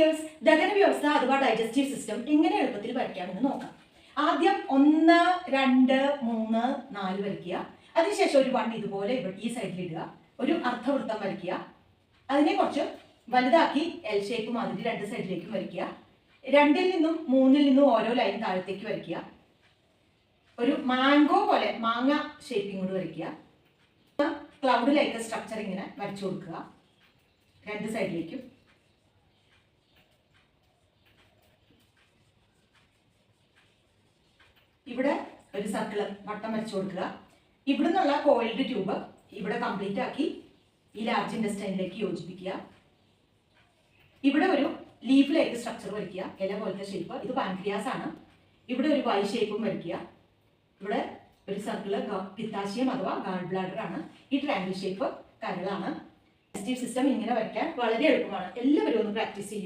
Dears ദഹന വ്യവസ്ഥ അഥവാ ഡൈജസ്റ്റീവ് സിസ്റ്റം എങ്ങനെ എളുപ്പത്തിൽ വരയ്ക്കാമെന്ന് നോക്കാം. ആദ്യം ഒന്ന് രണ്ട് മൂന്ന് നാല് വരയ്ക്കുക. അതിനുശേഷം ഒരു വൺ ഇതുപോലെ ഈ സൈഡിൽ ഇടുക. ഒരു അർദ്ധവൃത്തം വരയ്ക്കുക. അതിനെ കുറച്ച് വലുതാക്കി എൽ ഷേപ്പ് മാതിരി രണ്ട് സൈഡിലേക്കും വരയ്ക്കുക. രണ്ടിൽ നിന്നും മൂന്നിൽ നിന്നും ഓരോ ലൈൻ താഴത്തേക്ക് വരയ്ക്കുക. ഒരു മാംഗോ പോലെ മാങ്ങ ഷേപ്പിംഗ് കൊണ്ട് വരയ്ക്കുക. ക്ലൗഡ് ലൈക്ക് സ്ട്രക്ചർ ഇങ്ങനെ വരച്ചു കൊടുക്കുക. രണ്ട് സൈഡിലേക്കും ഇവിടെ ഒരു സർക്കിൾ വട്ടം വരച്ചു കൊടുക്കുക. ഇവിടെ നിന്നുള്ള കോയിൽഡ് ട്യൂബ് ഇവിടെ കംപ്ലീറ്റ് ആക്കി ഈ ലാർജ് ഇൻഡസ്റ്റൈനിലേക്ക് യോജിപ്പിക്കുക. ഇവിടെ ഒരു ലീഫ് ലൈക്ക് സ്ട്രക്ചർ വരയ്ക്കുക. ഇല പോലത്തെ ഷേപ്പ് ഇത് പാൻക്രിയാസ് ആണ്. ഇവിടെ ഒരു വൈ ഷേപ്പും വരയ്ക്കുക. ഇവിടെ ഒരു സർക്കിൾ പിത്താശയം അഥവാ ഗാൾ ബ്ലാഡർ ആണ്. ഈ ട്രയാങ്കിൾ ഷേപ്പ് കരളാണ്. സിസ്റ്റം ഇങ്ങനെ വരയ്ക്കാൻ വളരെ എളുപ്പമാണ്. എല്ലാവരും ഒന്ന് പ്രാക്ടീസ് ചെയ്യും.